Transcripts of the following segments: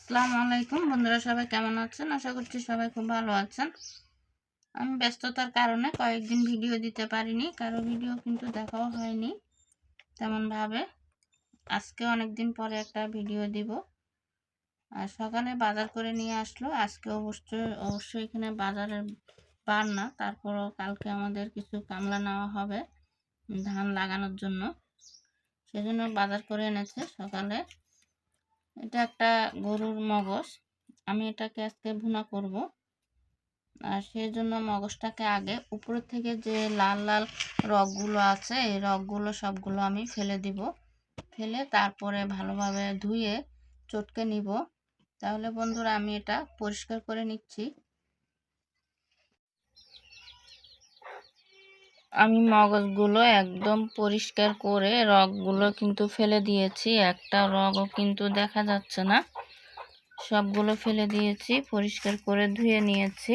আসসালামু আলাইকুম। বন্ধুরা সবাই কেমন আছেন? আশা করছি সবাই খুব ভালো আছেন। আমি ব্যস্ততার কারণে কয়েকদিন ভিডিও দিতে পারিনি। কারও ভিডিও কিন্তু দেখাও হয়নি তেমনভাবে। আজকে অনেক দিন পরে একটা ভিডিও দিব। আর সকালে বাজার করে নিয়ে আসলো। আজকে অবশ্যই অবশ্যই এখানে বাজারের বার না। তারপরও কালকে আমাদের কিছু কামলা নেওয়া হবে ধান লাগানোর জন্য। সেজন্য বাজার করে এনেছে সকালে। এটা একটা গরুর মগজ। আমি এটাকে আজকে ভুনা করব। আর সেই জন্য মগজটাকে আগে উপর থেকে যে লাল লাল রগগুলো আছে, এই রগগুলো সবগুলো আমি ফেলে দিব। ফেলে তারপরে ভালোভাবে ধুয়ে চটকে নিব। তাহলে বন্ধুরা আমি এটা পরিষ্কার করে নিচ্ছি। আমি মগজগুলো একদম পরিষ্কার করে রগগুলো কিন্তু ফেলে দিয়েছি। একটা রগও কিন্তু দেখা যাচ্ছে না। সবগুলো ফেলে দিয়েছি, পরিষ্কার করে ধুয়ে নিয়েছি।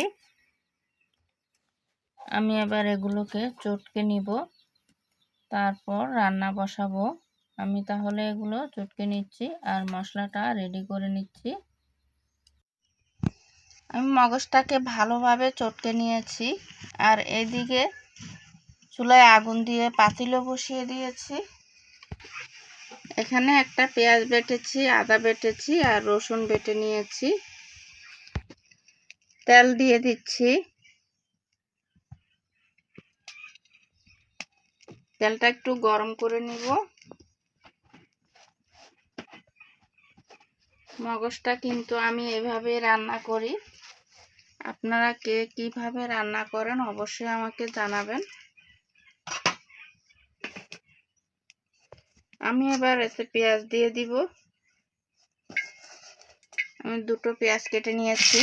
আমি এবার এগুলোকে চটকে নিব। তারপর রান্না বসাবো। আমি তাহলে এগুলো চটকে নিচ্ছি আর মশলাটা রেডি করে নিচ্ছি। আমি মগজটাকে ভালোভাবে চটকে নিয়েছি। আর এদিকে চুলায় আগুন দিয়ে পাতিলও বসিয়ে দিয়েছি। এখানে একটা পেঁয়াজ বেটেছি, আদা বেটেছি আর রসুন বেটে নিয়েছি। তেল দিয়ে দিচ্ছি। তেলটা একটু গরম করে নিব। মগজটা কিন্তু আমি এভাবে রান্না করি। আপনারা কে কীভাবে রান্না করেন অবশ্যই আমাকে জানাবেন। আমি এবার এতে পেঁয়াজ দিয়ে দিব। আমি দুটো পেঁয়াজ কেটে নিয়েছি।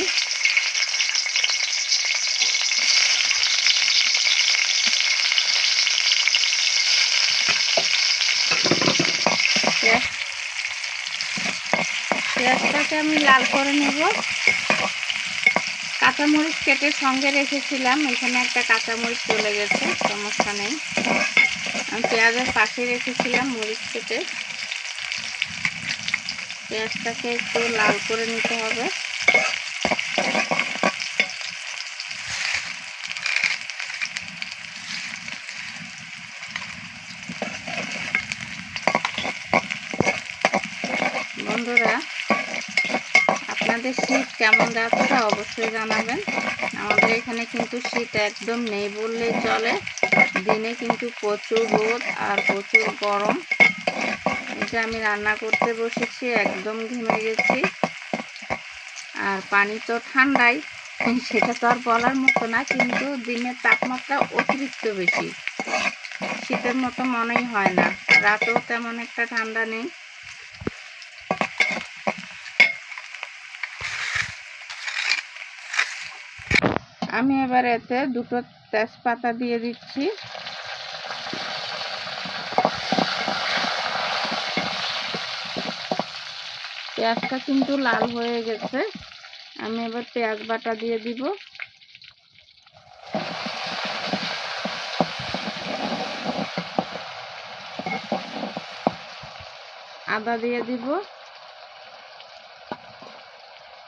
পেঁয়াজটাকে আমি লাল করে নেব। কাঁচামরিচ কেটে সঙ্গে রেখেছিলাম, এখানে একটা কাঁচামরিচ চলে গেছে, সমস্যা নেই। আমি পেঁয়াজের পাশে রেখেছিলাম মরিচ কেটে। পেঁয়াজটাকে একটু লাল করে নিতে হবে। বন্ধুরা আপনাদের শীত কেমন যাচ্ছে অবশ্যই জানাবেন। আমাদের এখানে কিন্তু শীত একদম নেই বললেই চলে। দিনে কিন্তু প্রচুর রোদ আর প্রচুর গরম। এটা আমি রান্না করতে বসেছি, একদম ঘেমে গেছি। আর পানি তো ঠান্ডাই, সেটা তো আর বলার মতো না, কিন্তু দিনের তাপমাত্রা অতিরিক্ত বেশি। শীতের মতো মনেই হয় না। রাতেও তেমন একটা ঠান্ডা নেই। আমি এবার এতে দুটো তেজপাতা দিয়ে দিচ্ছি। পেঁয়াজটা কিন্তু লাল হয়ে গেছে। আমি এবার পেঁয়াজ বাটা দিয়ে দিব। আদা দিয়ে দিব।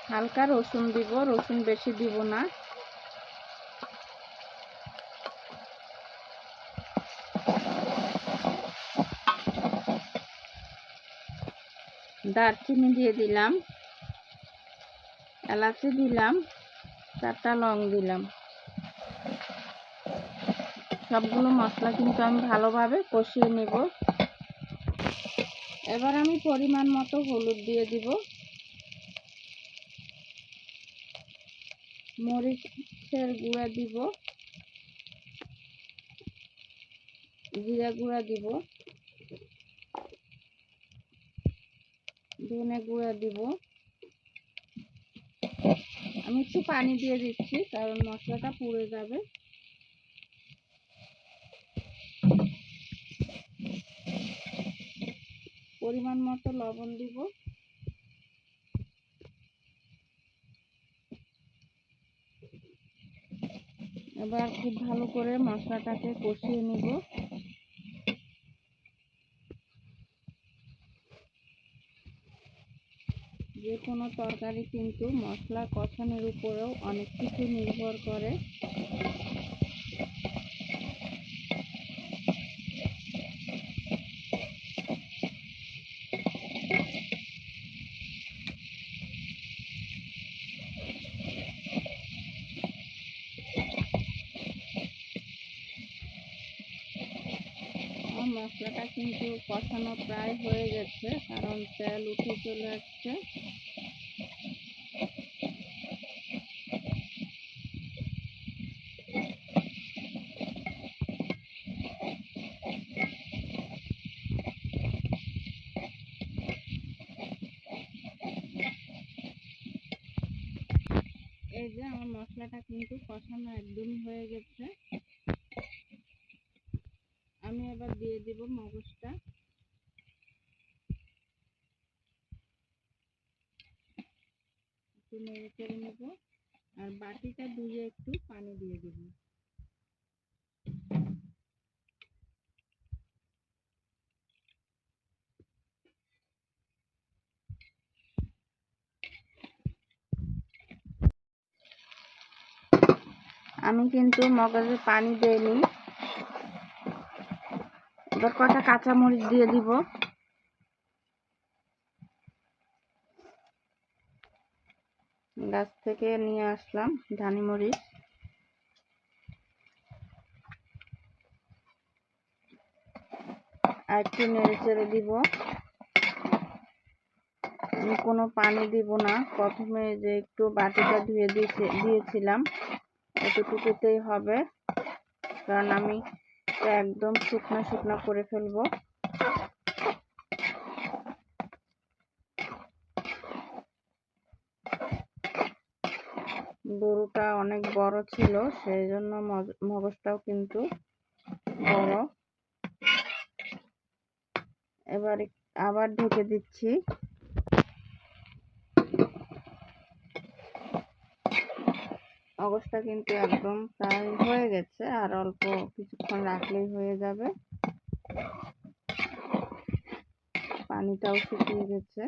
হালকা রসুন দিব। রসুন বেশি দিব না। দারচিনি দিয়ে দিলাম, এলাচি দিলাম, চারটা লং দিলাম। সবগুলো মশলা কিন্তু আমি ভালোভাবে কষিয়ে নেব। এবার আমি পরিমাণ মতো হলুদ দিয়ে দিব। মরিচের গুঁড়া দিব। জিরা গুঁড়া দিব। ধনে গুঁড়া দিব। আমি একটু পানি দিয়ে দিচ্ছি, কারণ মশলাটা পুড়ে যাবে। পরিমাণ মতো লবণ দিব। এবার খুব ভালো করে মশলাটাকে কষিয়ে নিব যে কোনো তরকারি কিন্তু মশলা কষানোর উপরেও অনেক কিছু নির্ভর করে। মশলাটা কিন্তু কষানো প্রায় হয়ে গেছে, কারণ তেল উঠে চলে আসছে। এই যে আমার মশলাটা কিন্তু কষানো একদমই হয়ে গেছে। আমি এবার দিয়ে দিব মগজটা। একটু নেড়ে চেড়ে নেব। আর বাটিটা ধুয়ে একটু পানি দিয়ে দিব। আমি কিন্তু মগজে পানি দেইনি এবার কটা কাঁচামরিচ দিয়ে দিব। গাছ থেকে নিয়ে আসলাম ধানি মরিচ। আর একটু নেড়ে চেড়ে দিব। কোনো পানি দিব না। প্রথমে যে একটু বাটিটা ধুয়ে দিয়েছে দিয়েছিলাম। এতটুকুতেই হবে। কারণ আমি একদম শুকনো শুকনো করে ফেলব। গরুটা অনেক বড় ছিল সেই জন্য মগজটাও কিন্তু বড়। এবার আবার ঢেকে দিচ্ছি। অবস্থা কিন্তু একদম প্রায় হয়ে গেছে, আর অল্প কিছুক্ষণ রাখলেই হয়ে যাবে। পানিটাও শুকিয়ে গেছে।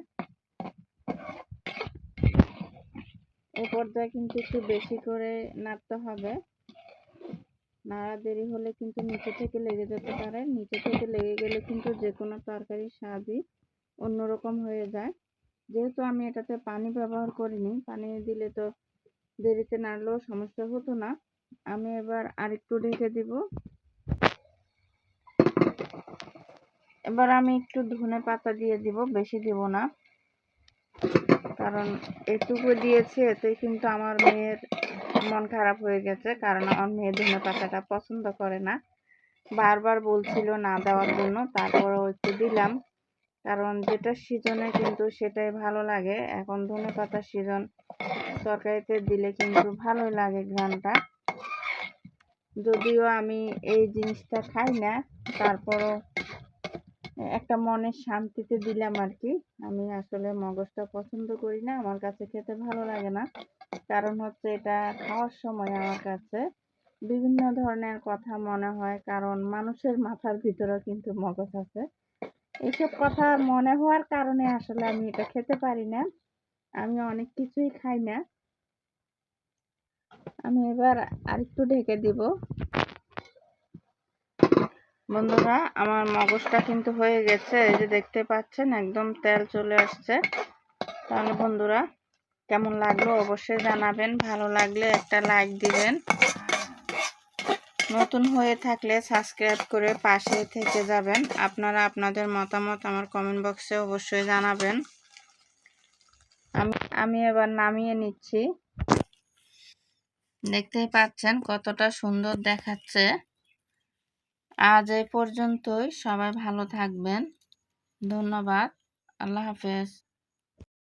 এ পর্যায়ে কিন্তু একটু বেশি করে নাড়তে হবে। নাড়া দেরি হলে কিন্তু নিচে থেকে লেগে যেতে পারে। নিচে থেকে লেগে গেলে কিন্তু যে কোনো তরকারির স্বাদই অন্যরকম হয়ে যায়। যেহেতু আমি এটাতে পানি ব্যবহার করিনি, পানি দিলে তো দেরিতে নাড়লেও সমস্যা হতো না। আমি এবার আরেকটু ঢেকে দিব। এবার আমি একটু ধনে পাতা দিয়ে দিব, বেশি দিব না। কারণ এটুকু দিয়েছে, এতে কিন্তু আমার মেয়ের মন খারাপ হয়ে গেছে, কারণ আমার মেয়ে ধনে পাতাটা পছন্দ করে না। বারবার বলছিল না দেওয়ার জন্য, তারপরেও একটু দিলাম। কারণ যেটা সিজনে কিন্তু সেটাই ভালো লাগে। এখন ধনে পাতার সিজন, তরকারিতে দিলে কিন্তু ভালোই লাগে ঘ্রানটা যদিও আমি এই জিনিসটা খাই না, তারপরও একটা মনের শান্তিতে দিলাম আর কি আমি আসলে মগজটা পছন্দ করি না, আমার কাছে খেতে ভালো লাগে না। কারণ হচ্ছে এটা খাওয়ার সময় আমার কাছে বিভিন্ন ধরনের কথা মনে হয়, কারণ মানুষের মাথার ভিতরেও কিন্তু মগজ আছে। এইসব কথা মনে হওয়ার কারণে আসলে আমি এটা খেতে পারি না। আমি অনেক কিছুই খাই না। আমি এবার আরেকটু ঢেকে দিব। বন্ধুরা, আমার মগজটা কিন্তু হয়ে গেছে। এই যে দেখতে পাচ্ছেন, একদম তেল চলে আসছে। তাহলে বন্ধুরা, কেমন লাগল অবশ্যই জানাবেন। ভালো লাগলে একটা লাইক দিবেন। নতুন হয়ে থাকলে সাবস্ক্রাইব করে পাশে থেকে যাবেন। আপনারা আপনাদের মতামত আমার কমেন্ট বক্সে অবশ্যই জানাবেন। আমি আমি এবার নামিয়ে নিচ্ছি। দেখতেই পাচ্ছেন কতটা সুন্দর দেখাচ্ছে। আজ এই পর্যন্তই। সবাই ভালো থাকবেন। ধন্যবাদ। আল্লাহ হাফেজ।